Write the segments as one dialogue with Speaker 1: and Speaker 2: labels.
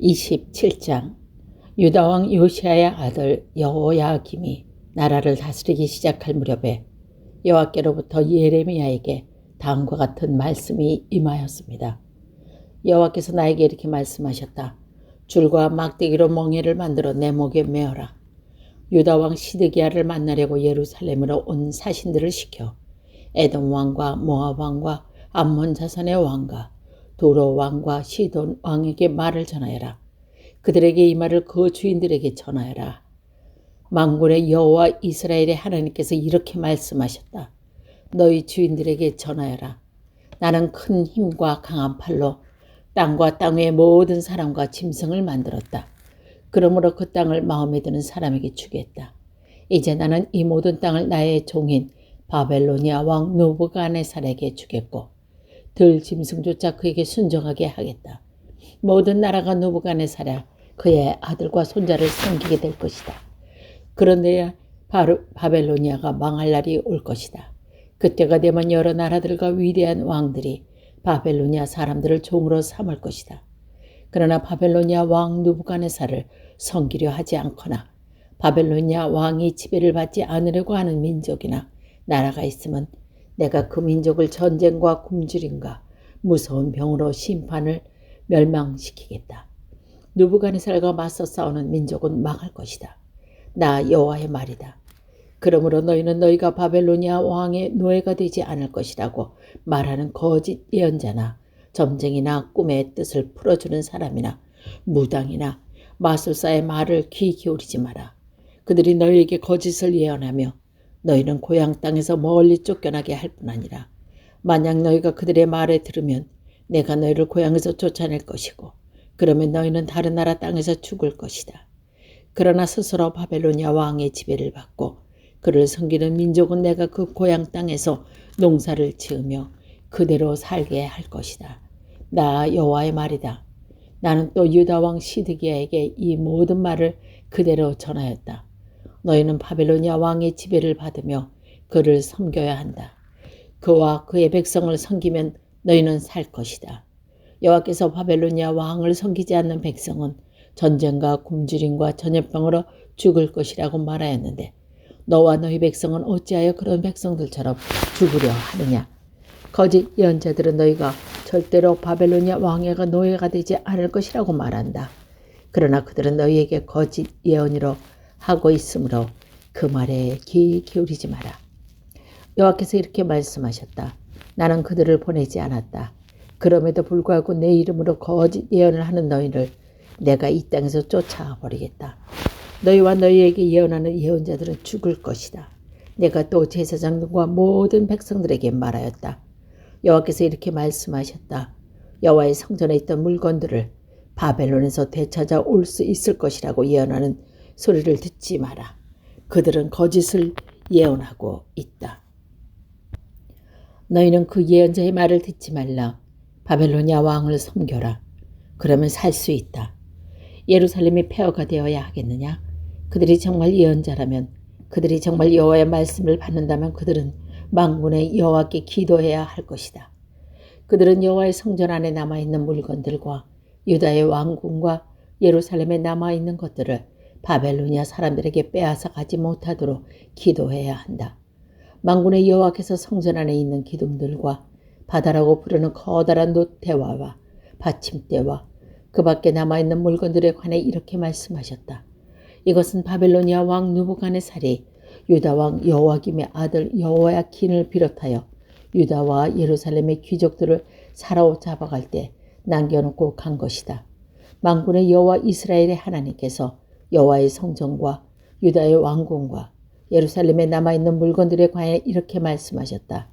Speaker 1: 27장 유다왕 요시아의 아들 여호야김이 나라를 다스리기 시작할 무렵에 여호와께로부터 예레미야에게 다음과 같은 말씀이 임하였습니다. 여호와께서 나에게 이렇게 말씀하셨다. 줄과 막대기로 멍에를 만들어 내 목에 메어라. 유다 왕 시드기야를 만나려고 예루살렘으로 온 사신들을 시켜 에돔 왕과 모압 왕과 암몬 자손의 왕과 도로 왕과 시돈 왕에게 말을 전하여라. 그들에게 이 말을 그 주인들에게 전하여라. 망군의 여호와 이스라엘의 하나님께서 이렇게 말씀하셨다. 너희 주인들에게 전하여라. 나는 큰 힘과 강한 팔로 땅과 땅 위의 모든 사람과 짐승을 만들었다. 그러므로 그 땅을 마음에 드는 사람에게 주겠다. 이제 나는 이 모든 땅을 나의 종인 바벨로니아 왕 누부갓네살에게 주겠고 들 짐승조차 그에게 순종하게 하겠다. 모든 나라가 누부갓네살아 그의 아들과 손자를 섬기게 될 것이다. 그런데 바로 바벨로니아가 망할 날이 올 것이다. 그때가 되면 여러 나라들과 위대한 왕들이 바벨로니아 사람들을 종으로 삼을 것이다. 그러나 바벨로니아 왕 누부갓네살을 섬기려 하지 않거나 바벨로니아 왕이 지배를 받지 않으려고 하는 민족이나 나라가 있으면 내가 그 민족을 전쟁과 굶주림과 무서운 병으로 심판을 멸망시키겠다. 누부갓네살과 맞서 싸우는 민족은 망할 것이다. 나 여호와의 말이다. 그러므로 너희는 너희가 바벨로니아 왕의 노예가 되지 않을 것이라고 말하는 거짓 예언자나 점쟁이나 꿈의 뜻을 풀어주는 사람이나 무당이나 마술사의 말을 귀 기울이지 마라. 그들이 너희에게 거짓을 예언하며 너희는 고향 땅에서 멀리 쫓겨나게 할 뿐 아니라 만약 너희가 그들의 말에 들으면 내가 너희를 고향에서 쫓아낼 것이고 그러면 너희는 다른 나라 땅에서 죽을 것이다. 그러나 스스로 바벨로니아 왕의 지배를 받고 그를 섬기는 민족은 내가 그 고향 땅에서 농사를 지으며 그대로 살게 할 것이다. 나 여호와의 말이다. 나는 또 유다 왕 시드기야에게 이 모든 말을 그대로 전하였다. 너희는 바벨로니아 왕의 지배를 받으며 그를 섬겨야 한다. 그와 그의 백성을 섬기면 너희는 살 것이다. 여호와께서 바벨로니아 왕을 섬기지 않는 백성은 전쟁과 굶주림과 전염병으로 죽을 것이라고 말하였는데 너와 너희 백성은 어찌하여 그런 백성들처럼 죽으려 하느냐? 거짓 예언자들은 너희가 절대로 바벨로니아 왕회가 노예가 되지 않을 것이라고 말한다. 그러나 그들은 너희에게 거짓 예언으로 하고 있으므로 그 말에 귀 기울이지 마라. 여호와께서 이렇게 말씀하셨다. 나는 그들을 보내지 않았다. 그럼에도 불구하고 내 이름으로 거짓 예언을 하는 너희를 내가 이 땅에서 쫓아 버리겠다. 너희와 너희에게 예언하는 예언자들은 죽을 것이다. 내가 또 제사장들과 모든 백성들에게 말하였다. 여호와께서 이렇게 말씀하셨다. 여호와의 성전에 있던 물건들을 바벨론에서 되찾아 올 수 있을 것이라고 예언하는 소리를 듣지 마라. 그들은 거짓을 예언하고 있다. 너희는 그 예언자의 말을 듣지 말라. 바벨로니아 왕을 섬겨라. 그러면 살 수 있다. 예루살렘이 폐허가 되어야 하겠느냐? 그들이 정말 예언자라면, 그들이 정말 여호와의 말씀을 받는다면 그들은 망군의 여호와께 기도해야 할 것이다. 그들은 여호와의 성전 안에 남아 있는 물건들과 유다의 왕궁과 예루살렘에 남아 있는 것들을 바벨로니아 사람들에게 빼앗아 가지 못하도록 기도해야 한다. 망군의 여호와께서 성전 안에 있는 기둥들과 바다라고 부르는 커다란 노태와와 받침대와 그 밖에 남아있는 물건들에 관해 이렇게 말씀하셨다. 이것은 바벨로니아 왕 누부간의 살이 유다 왕 여호와김의 아들 여호야킨을 비롯하여 유다와 예루살렘의 귀족들을 사로잡아갈 때 남겨놓고 간 것이다. 망군의 여호와 이스라엘의 하나님께서 여호와의 성전과 유다의 왕궁과 예루살렘에 남아있는 물건들에 관해 이렇게 말씀하셨다.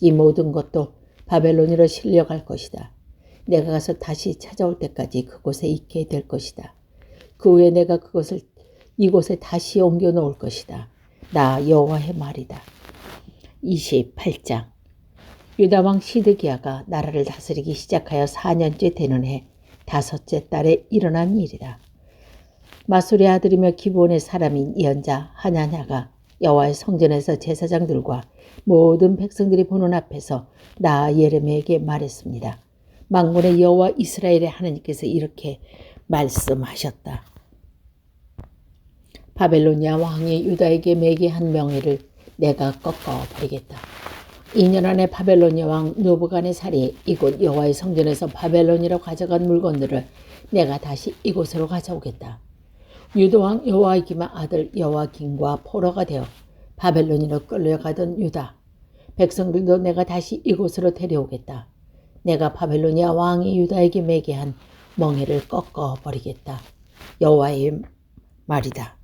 Speaker 1: 이 모든 것도 바벨론으로 실려갈 것이다. 내가 가서 다시 찾아올 때까지 그곳에 있게 될 것이다. 그 후에 내가 그것을 이곳에 다시 옮겨 놓을 것이다. 나 여호와의 말이다. 28장 유다 왕 시드기야가 나라를 다스리기 시작하여 4년째 되는 해 다섯째 달에 일어난 일이다. 마술의 아들이며 기본의 사람인 예언자 하냐냐가 여호와의 성전에서 제사장들과 모든 백성들이 보는 앞에서 나 예레미야에게 말했습니다. 망군의 여호와 이스라엘의 하나님께서 이렇게 말씀하셨다. 바벨로니아 왕이 유다에게 매게 한 명예를 내가 꺾어 버리겠다. 2년 안에 바벨로니아 왕 누부간의 살이 이곳 여호와의 성전에서 바벨론이라 가져간 물건들을 내가 다시 이곳으로 가져오겠다. 유도왕 여호와기마 아들 여호와김과 포로가 되어 바벨론으로 끌려가던 유다 백성들도 내가 다시 이곳으로 데려오겠다. 내가 바벨로니아 왕이 유다에게 매게 한 멍에를 꺾어 버리겠다. 여호와의 말이다.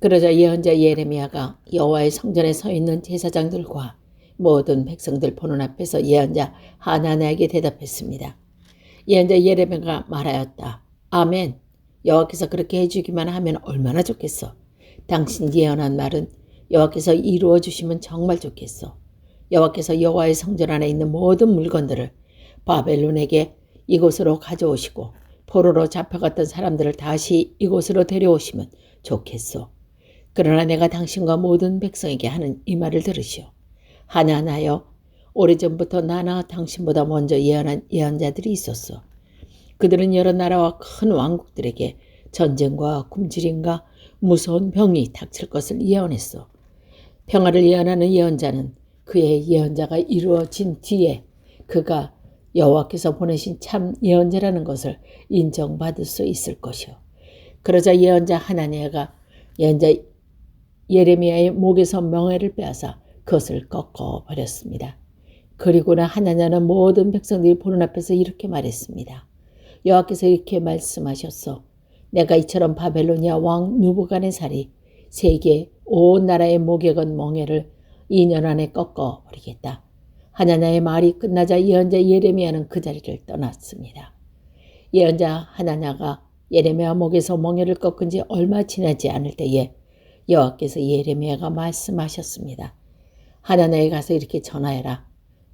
Speaker 1: 그러자 예언자 예레미야가 여호와의 성전에 서 있는 제사장들과 모든 백성들 보는 앞에서 예언자 하나나에게 대답했습니다. 예언자 예레미야가 말하였다. 아멘. 여호와께서 그렇게 해주기만 하면 얼마나 좋겠어. 당신 예언한 말은 여호와께서 이루어 주시면 정말 좋겠어. 여호와께서 여호와의 성전 안에 있는 모든 물건들을 바벨론에게 이곳으로 가져오시고 포로로 잡혀갔던 사람들을 다시 이곳으로 데려오시면 좋겠소. 그러나 내가 당신과 모든 백성에게 하는 이 말을 들으시오. 하나하나여 오래전부터 나나 당신보다 먼저 예언한 예언자들이 있었어. 그들은 여러 나라와 큰 왕국들에게 전쟁과 굶주림과 무서운 병이 닥칠 것을 예언했어. 평화를 예언하는 예언자는 그의 예언자가 이루어진 뒤에 그가 여호와께서 보내신 참 예언자라는 것을 인정받을 수 있을 것이요. 그러자 예언자 하나니아가 예언자 예레미야의 목에서 명예를 빼앗아 그것을 꺾어 버렸습니다. 그리고는 하나님은 모든 백성들이 보는 앞에서 이렇게 말했습니다. 여호와께서 이렇게 말씀하셨어. 내가 이처럼 바벨로니아 왕 누부간의 살이 세계 온 나라의 목에 건 멍에를 2년 안에 꺾어 버리겠다. 하나나의 말이 끝나자 예언자 예레미야는 그 자리를 떠났습니다. 예언자 하나나가 예레미야 목에서 멍에를 꺾은 지 얼마 지나지 않을 때에 여호와께서 예레미야가 말씀하셨습니다. 하나나에 가서 이렇게 전하해라.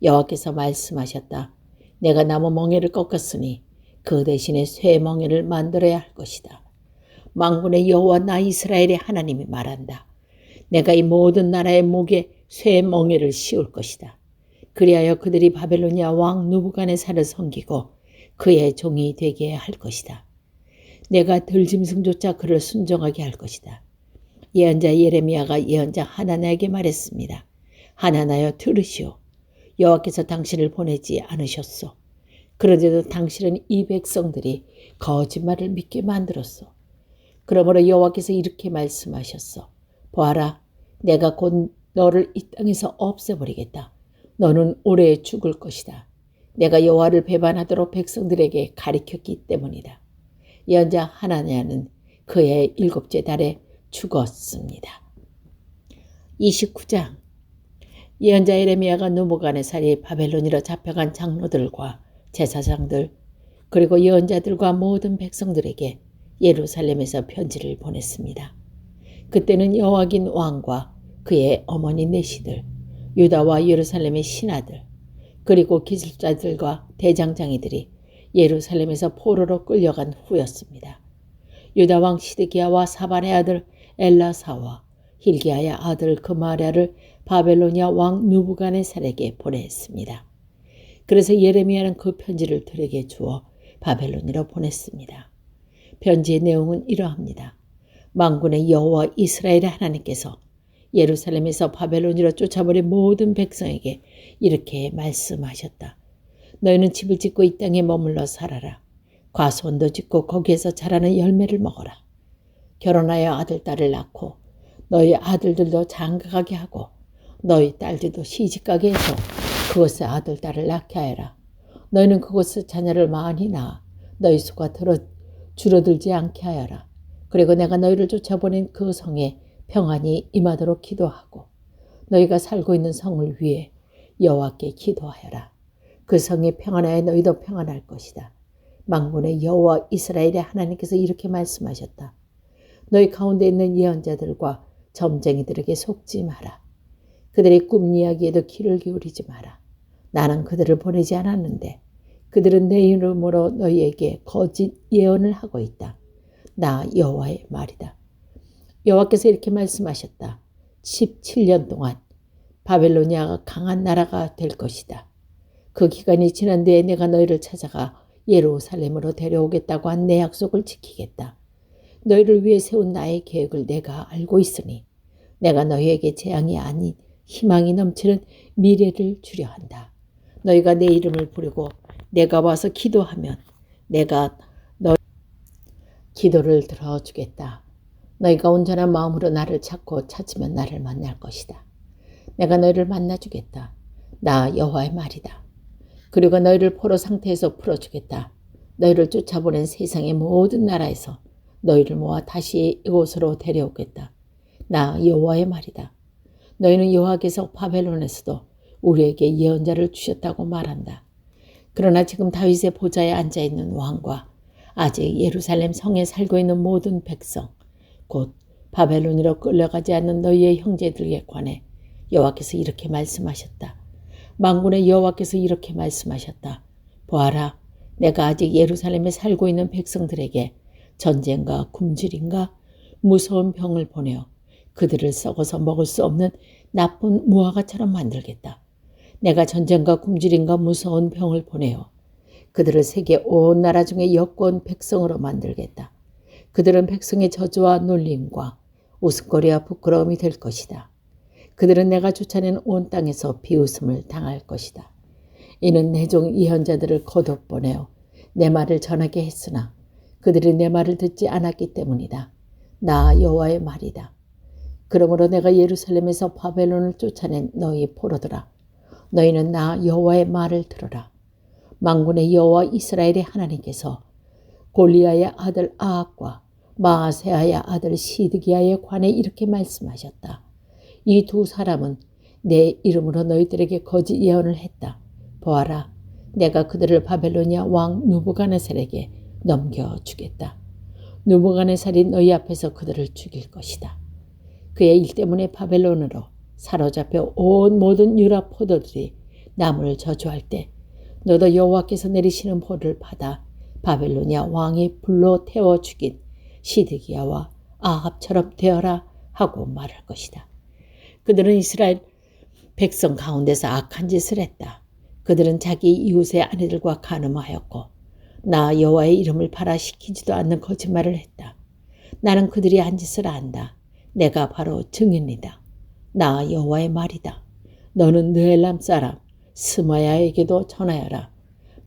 Speaker 1: 여호와께서 말씀하셨다. 내가 나무 멍에를 꺾었으니 그 대신에 쇠 멍에를 만들어야 할 것이다. 망군의 여호와 나 이스라엘의 하나님이 말한다. 내가 이 모든 나라의 목에 쇠 멍에를 씌울 것이다. 그리하여 그들이 바벨로니아 왕 누부간의살을 섬기고 그의 종이 되게 할 것이다. 내가 들짐승조차 그를 순종하게 할 것이다. 예언자 예레미야가 예언자 하나나에게 말했습니다. 하나나여 들으시오. 여호와께서 당신을 보내지 않으셨소. 그런데도 당신은 이 백성들이 거짓말을 믿게 만들었소. 그러므로 여호와께서 이렇게 말씀하셨소. 보아라, 내가 곧 너를 이 땅에서 없애버리겠다. 너는 오래 죽을 것이다. 내가 여호와를 배반하도록 백성들에게 가리켰기 때문이다. 예언자 하나냐는 그의 일곱째 달에 죽었습니다. 29장 예언자 에레미야가 누무간의 살이 바벨론이로 잡혀간 장로들과 제사장들 그리고 예언자들과 모든 백성들에게 예루살렘에서 편지를 보냈습니다. 그때는 여호와긴 왕과 그의 어머니 내시들 유다와 예루살렘의 신하들 그리고 기술자들과 대장장이들이 예루살렘에서 포로로 끌려간 후였습니다. 유다 왕 시드기야와 사반의 아들 엘라사와 힐기야의 아들 그마랴를 바벨로니아 왕 누부간의살에게 보냈습니다. 그래서 예레미야는 그 편지를 들에게 주어 바벨론으로 보냈습니다. 편지의 내용은 이러합니다. 망군의 여호와 이스라엘의 하나님께서 예루살렘에서 바벨론으로 쫓아버린 모든 백성에게 이렇게 말씀하셨다. 너희는 집을 짓고 이 땅에 머물러 살아라. 과수원도 짓고 거기에서 자라는 열매를 먹어라. 결혼하여 아들, 딸을 낳고 너희 아들들도 장가가게 하고 너희 딸들도 시집가게 해서 그곳에 아들, 딸을 낳게 하여라. 너희는 그곳에 자녀를 많이 낳아 너희 수가 들어 줄어들지 않게 하여라. 그리고 내가 너희를 쫓아보낸 그 성에 평안이 임하도록 기도하고 너희가 살고 있는 성을 위해 여호와께 기도하여라. 그 성이 평안하여 너희도 평안할 것이다. 망군의 여호와 이스라엘의 하나님께서 이렇게 말씀하셨다. 너희 가운데 있는 예언자들과 점쟁이들에게 속지 마라. 그들의 꿈 이야기에도 귀를 기울이지 마라. 나는 그들을 보내지 않았는데 그들은 내 이름으로 너희에게 거짓 예언을 하고 있다. 나 여호와의 말이다. 여호와께서 이렇게 그 기간이 지난 뒤에 내가 너희를 찾아가 예루살렘으로 데려오겠다고 한 내 약속을 지키겠다. 너희를 위해 세운 나의 계획을 내가 알고 있으니 내가 너희에게 재앙이 아닌 희망이 넘치는 미래를 주려 한다. 너희가 내 이름을 부르고 내가 와서 기도하면 내가 너 기도를 들어주겠다. 너희가 온전한 마음으로 나를 찾고 찾으면 나를 만날 것이다. 내가 너희를 만나주겠다. 나 여호와의 말이다. 그리고 너희를 포로 상태에서 풀어주겠다. 너희를 쫓아보낸 세상의 모든 나라에서 너희를 모아 다시 이곳으로 데려오겠다. 나 여호와의 말이다. 너희는 여호와께서 바벨론에서도 우리에게 예언자를 주셨다고 말한다. 그러나 지금 다윗의 보좌에 앉아 있는 왕과 아직 예루살렘 성에 살고 있는 모든 백성, 곧 바벨론으로 끌려가지 않는 너희의 형제들에 관해 여호와께서 이렇게 말씀하셨다. 망군의 여호와께서 이렇게 말씀하셨다. 보아라, 내가 아직 예루살렘에 살고 있는 백성들에게 전쟁과 굶주림과 무서운 병을 보내어 그들을 썩어서 먹을 수 없는 나쁜 무화과처럼 만들겠다. 내가 전쟁과 굶주림과 무서운 병을 보내어 그들을 세계 온 나라 중에 여권 백성으로 만들겠다. 그들은 백성의 저주와 놀림과 웃음거리와 부끄러움이 될 것이다. 그들은 내가 쫓아낸 온 땅에서 비웃음을 당할 것이다. 이는 내종 예언자들을 거듭 보내어 내 말을 전하게 했으나 그들이 내 말을 듣지 않았기 때문이다. 나 여호와의 말이다. 그러므로 내가 예루살렘에서 바벨론을 쫓아낸 너희 포로들아 너희는 나 여호와의 말을 들어라. 망군의 여호와 이스라엘의 하나님께서 골리아의 아들 아합과 마아세아의 아들 시드기야에 관해 이렇게 말씀하셨다. 이 두 사람은 내 이름으로 너희들에게 거짓 예언을 했다. 보아라, 내가 그들을 바벨로니아 왕 누부가네살에게 넘겨주겠다. 누부가네살이 너희 앞에서 그들을 죽일 것이다. 그의 일 때문에 바벨론으로 사로잡혀 온 모든 유라 포도들이 나무를 저주할 때 너도 여호와께서 내리시는 벌을 받아 바벨로니아 왕이 불로 태워 죽인 시드기야와 아합처럼 되어라 하고 말할 것이다. 그들은 이스라엘 백성 가운데서 악한 짓을 했다. 그들은 자기 이웃의 아내들과 간음하였고 나 여호와의 이름을 발화시키지도 않는 거짓말을 했다. 나는 그들이 한 짓을 안다. 내가 바로 증인이다. 나 여호와의 말이다. 너는 느엘람 사람 스마야에게도 전하여라.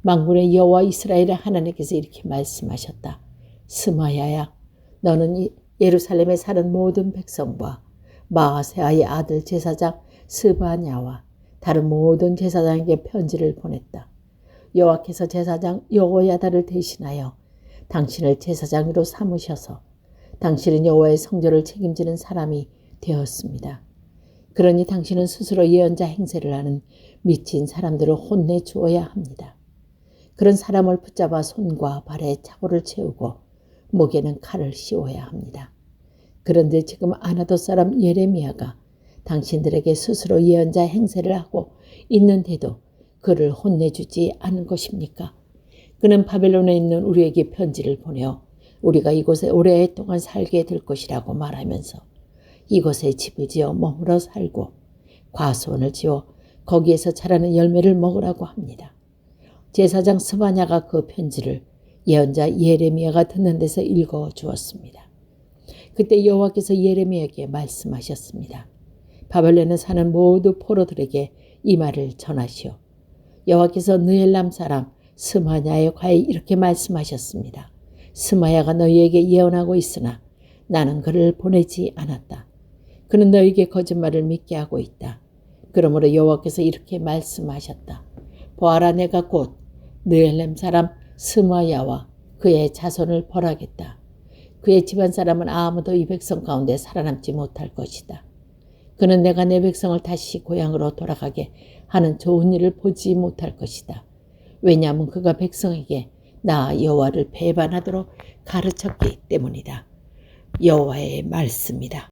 Speaker 1: 망군의 여호와 이스라엘의 하나님께서 이렇게 말씀하셨다. 스마야야, 너는 예루살렘에 사는 모든 백성과 마아세아의 아들 제사장 스바냐와 다른 모든 제사장에게 편지를 보냈다. 여호와께서 제사장 여호야다를 대신하여 당신을 제사장으로 삼으셔서 당신은 여호와의 성전을 책임지는 사람이 되었습니다. 그러니 당신은 스스로 예언자 행세를 하는 미친 사람들을 혼내 주어야 합니다. 그런 사람을 붙잡아 손과 발에 차고를 채우고 목에는 칼을 씌워야 합니다. 그런데 지금 아나도 사람 예레미야가 당신들에게 스스로 예언자 행세를 하고 있는데도 그를 혼내주지 않은 것입니까? 그는 바벨론에 있는 우리에게 편지를 보내어 우리가 이곳에 오랫동안 살게 될 것이라고 말하면서 이곳에 집을 지어 머물러 살고 과수원을 지어 거기에서 자라는 열매를 먹으라고 합니다. 제사장 스바냐가 그 편지를 예언자 예레미야가 듣는 데서 읽어 주었습니다. 그때 여호와께서 예레미야에게 말씀하셨습니다. 바벨론에 사는 모두 포로들에게 이 말을 전하시오. 여호와께서 느엘람 사람 스마냐에 관해 이렇게 말씀하셨습니다. 스마야가 너희에게 예언하고 있으나 나는 그를 보내지 않았다. 그는 너희에게 거짓말을 믿게 하고 있다. 그러므로 여호와께서 이렇게 말씀하셨다. 보아라 내가 곧 느엘렘 사람 스마야와 그의 자손을 벌하겠다. 그의 집안 사람은 아무도 이 백성 가운데 살아남지 못할 것이다. 그는 내가 내 백성을 다시 고향으로 돌아가게 하는 좋은 일을 보지 못할 것이다. 왜냐하면 그가 백성에게 나 여호와를 배반하도록 가르쳤기 때문이다. 여호와의 말씀이다.